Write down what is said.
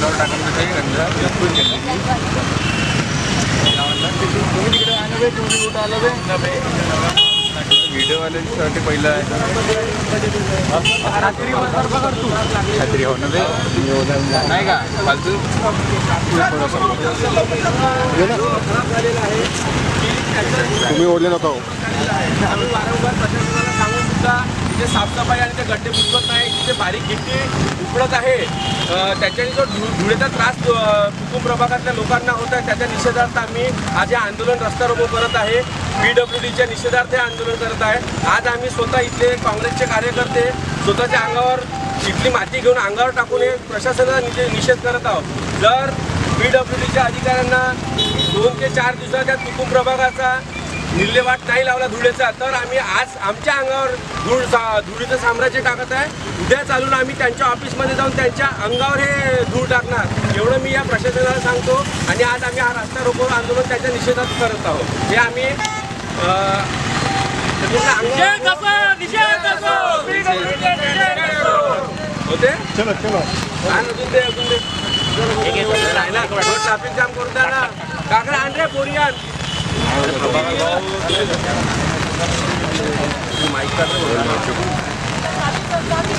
टाकून टाकण्यासाठी रंजा लपून गेली तुम्ही तिकडे आणलं व्हिडिओवाल्यांसाठी पहिलं आहे. रात्री हो ना बे. नाही का? फालतू. तुम्ही ओढले नका जे साफसफाई आणि ते गड्डे बुजवत नाही तिथे बारीक गिट्टी उकडत आहे. त्याच्याने जो धु धुळेचा त्रास कुटुंब कुकुम प्रभागातल्या लोकांना होत आहे त्याच्या निषेधार्थ आम्ही आज हे आंदोलन रस्ता रोको करत आहे. पी डब्ल्यू डीच्या निषेधार्थ हे आंदोलन करत आहे. आज आम्ही स्वतः इथले काँग्रेसचे कार्यकर्ते स्वतःच्या अंगावर इथली माती घेऊन अंगावर टाकून हे प्रशासनाचा निषेध करत आहोत. जर पी डब्ल्यू डीच्या अधिकाऱ्यांना दोन ते चार दिवसात त्या कुटुंब प्रभागाचा विल्हेवाट नाही लावला धुळेचा तर आम्ही आज आमच्या अंगावर धूळ सा- धुळीचं साम्राज्य टाकत आहे. उद्या चालून आम्ही त्यांच्या ऑफिसमध्ये जाऊन त्यांच्या अंगावर हे धूळ टाकणार. एवढं मी या प्रशासनाला सांगतो आणि आज आम्ही हा रस्ता रोको आंदोलन त्याच्या निषेधात करत आहोत. हे आम्ही होते? चलो चलो. अजून दे अजून ना ट्रॅफिक जाम करून द्या ना. काकडे आण रे पोरी आण माईक काढ रे.